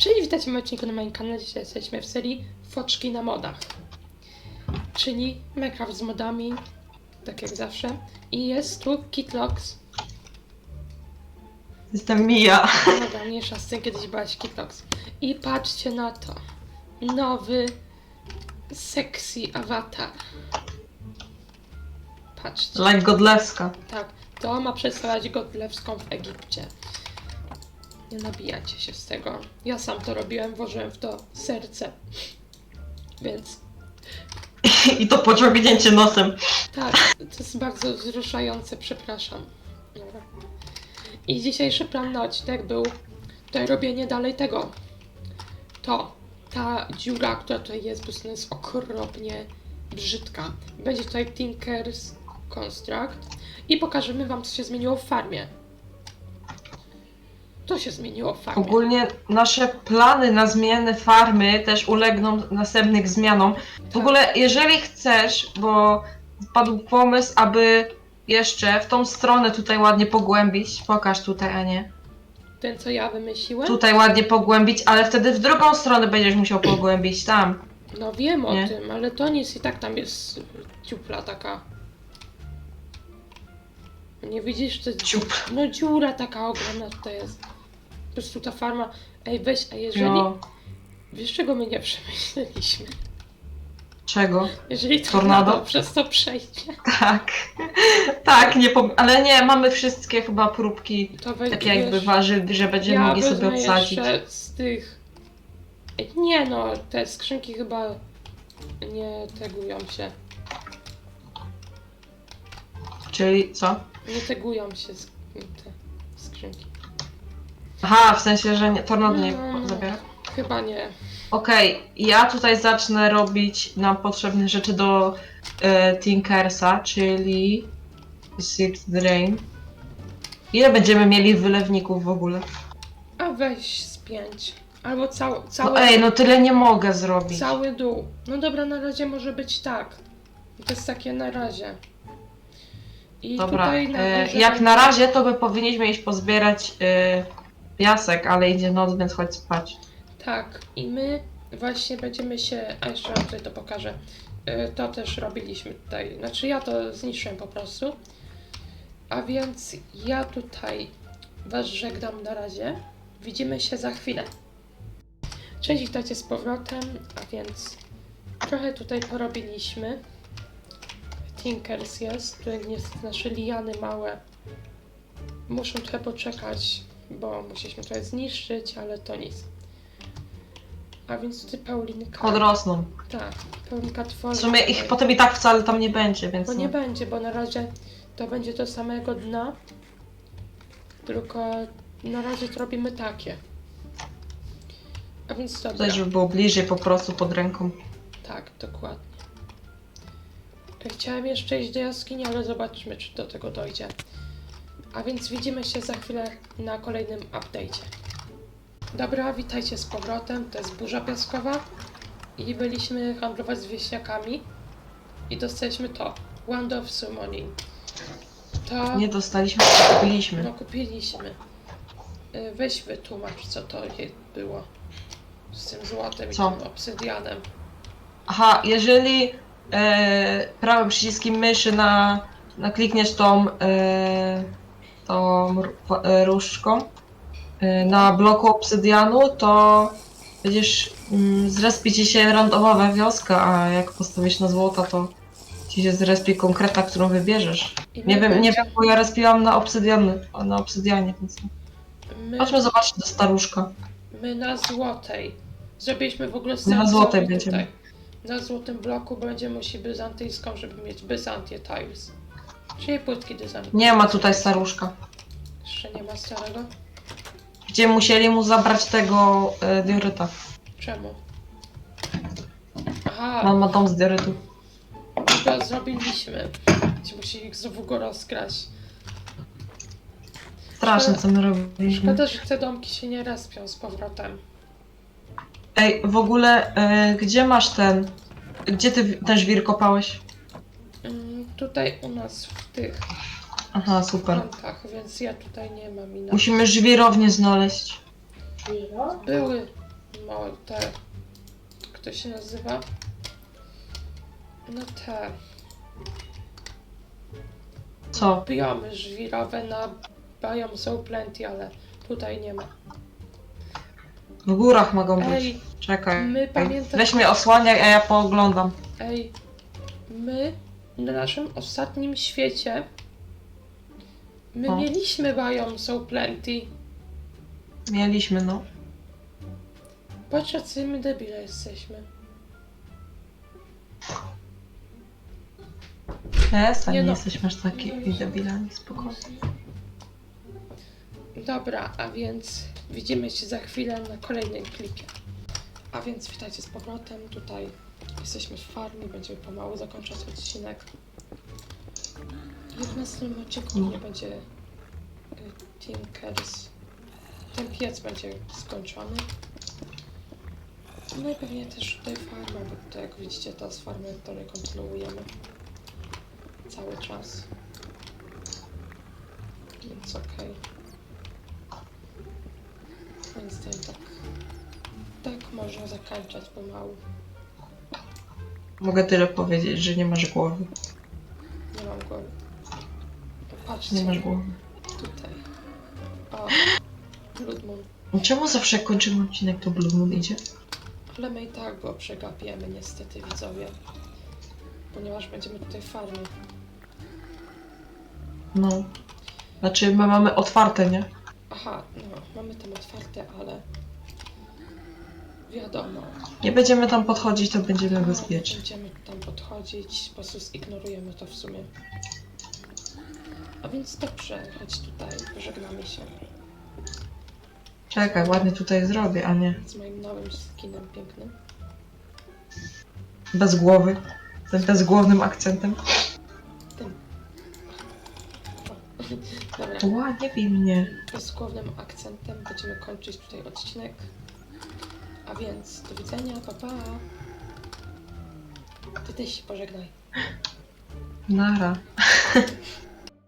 Czyli witajcie w moim odcinku na moim kanale. Dzisiaj jesteśmy w serii Foczki na modach. Czyli Minecraft z modami, tak jak zawsze. I jest tu Kitlox. Jestem Mija. Moda mniejsza z tym, kiedyś byłaś Kitlox. I patrzcie na to. Nowy, sexy awatar. Patrzcie. Like Godlewska. Tak, to ma przedstawiać Godlewską w Egipcie. Nie nabijacie się z tego. Ja sam to robiłem, włożyłem w to serce. Więc I to pociągnięcie nosem. tak, to jest bardzo wzruszające, przepraszam. Dobra. I dzisiejszy plan na odcinek był tutaj robienie dalej tego. To, ta dziura, która tutaj jest, po prostu jest okropnie brzydka. Będzie tutaj Tinker's Construct i pokażemy wam, co się zmieniło w farmie. Co się zmieniło w farmie? Ogólnie nasze plany na zmianę farmy też ulegną następnych zmianom. W ogóle, jeżeli chcesz, bo padł pomysł, aby jeszcze w tą stronę tutaj ładnie pogłębić. Pokaż tutaj, a nie. Ten, co ja wymyśliłem? Tutaj ładnie pogłębić, ale wtedy w drugą stronę będziesz musiał pogłębić tam. No wiem o Nie? tym, ale to nic i tak tam jest dziupla taka. Nie widzisz, to Ciup. No dziura taka ogromna tutaj jest. Po prostu ta farma. Ej, weź, a jeżeli. No, Wiesz czego my nie przemyśleliśmy? czego? Jeżeli tornado, Tornado? przez to przejdzie, Tak. tak, nie pom- ale nie, mamy wszystkie chyba próbki to weź tak jakby wiesz, ważyli, że będziemy ja mogli sobie wezmę obsadzić. jeszcze z tych. Ej, Nie no, te skrzynki chyba nie tegują się. Czyli co? Nie tegują się sk- te skrzynki. Aha, w sensie, że nie, tornado nie No, zabiera. Chyba nie. Okej, ja tutaj zacznę robić nam potrzebne rzeczy do e, Tinkersa, czyli Seed Drain. Ile będziemy mieli wylewników w ogóle? A weź z pięć. Albo cały, No cały, ej, no tyle nie mogę zrobić. cały dół. No dobra, na razie może być tak. To jest takie na razie. I Dobra, tutaj na e, górze jak na razie to by powinniśmy iść pozbierać e, piasek, ale idzie noc, więc chodź spać. Tak, i my właśnie będziemy się. A jeszcze wam tutaj to pokażę. Y, To też robiliśmy tutaj. Znaczy ja to zniszczyłem po prostu. A więc ja tutaj Was żegnam na razie. Widzimy się za chwilę. Cześć, witajcie z powrotem. A więc trochę tutaj porobiliśmy. Tinkers jest. Tutaj niestety nasze liany małe muszą trochę poczekać, bo musieliśmy trochę zniszczyć, ale to nic. A więc tutaj Paulinka. Odrosną. Tak, Paulinka W tworzy. sumie ich potem i tak wcale tam nie będzie, więc Bo no. nie będzie, bo na razie to będzie do samego dna. Tylko na razie to robimy takie. A więc dobra. Tutaj, żeby było bliżej po prostu pod ręką. Tak, dokładnie. Chciałem jeszcze iść do jaskini, ale zobaczmy, czy do tego dojdzie. A więc widzimy się za chwilę na kolejnym update'cie. Dobra, witajcie z powrotem. To jest burza piaskowa. I byliśmy handlować z wieśniakami. I dostaliśmy to. Wand of Summoning. To... Nie dostaliśmy, tylko kupiliśmy. No kupiliśmy. Y, Weź wytłumacz, co to je- było. Z tym złotem Co? i tym obsydianem. Aha, jeżeli e, prawym przyciskiem myszy na, na klikniesz tą, e, tą e, różdżką e, na bloku obsydianu, to będziesz mm, zrespi ci się randomowa wioska, a jak postawisz na złota, to ci się zrespi konkreta, którą wybierzesz. I Nie my wiem, nie wiem, bo ja respiłam na obsydianie, na obsydianie, więc My, chodźmy zobaczyć do staruszka. my na złotej. Zrobiliśmy w ogóle Na złotej będziemy. tutaj. Na złotym bloku będziemy musieli byzantyjską, żeby mieć Byzantię Tiles. Czyli płytki design. Nie ma tutaj staruszka. Jeszcze nie ma starego? Gdzie musieli mu zabrać tego e, dioryta. Czemu? Aha, On ma dom z diorytu. to zrobiliśmy. Ci musieli znowu go rozkraść. Straszne, co my robiliśmy. Szkoda, że te domki się nie respią z powrotem. Ej, w ogóle, e, gdzie masz ten... Gdzie ty ten żwir kopałeś? Mm, Tutaj u nas w tych Aha, super. kątach, więc ja tutaj nie mam i na... Musimy żwirownię znaleźć. Były o te, jak to się nazywa? No te Co? biomy żwirowe na biom są plenty, ale tutaj nie ma. W górach mogą być. Ej, Czekaj. my pamiętam- Weź mnie osłaniaj, a ja pooglądam. ej, my na naszym ostatnim świecie my O. mieliśmy biom są plenty. Mieliśmy, no. Patrz, jacy my debile jesteśmy. Przestań, Nie nie no. jesteśmy aż takimi debilami, spokojnie. Dobra, a więc widzimy się za chwilę na kolejnym klipie. A więc witajcie z powrotem. Tutaj jesteśmy w farmie, będziemy pomału zakończać odcinek. W następnym odcinku nie będzie y, Tinkers. Ten piec będzie skończony. No i pewnie też tutaj farma, bo tutaj jak widzicie to jest farma, której kontynuujemy cały czas. Więc okej. Więc ten tak. Można zakończać pomału. Mogę tyle powiedzieć, że nie masz głowy. Nie mam głowy. Patrzcie, Nie masz głowy. tutaj. O, Blood Moon. Czemu zawsze jak kończymy odcinek, to Blue Moon idzie? Ale my i tak go przegapiemy niestety widzowie. Ponieważ będziemy tutaj farmy. No. Znaczy, my mamy otwarte, nie? Aha, no, mamy tam otwarte, ale wiadomo. Nie będziemy tam podchodzić, to będziemy bezpieczni. Będziemy tam podchodzić, po prostu zignorujemy to w sumie. A więc dobrze, chodź tutaj, pożegnamy się Czekaj, ładnie tutaj zrobię, a nie z moim nowym skinem pięknym. bez głowy. Z bezgłownym akcentem. Tym. O, Dobra, Ładnie bij mnie. bezgłownym akcentem będziemy kończyć tutaj odcinek. A więc do widzenia, pa pa! Ty też się pożegnaj. Nara.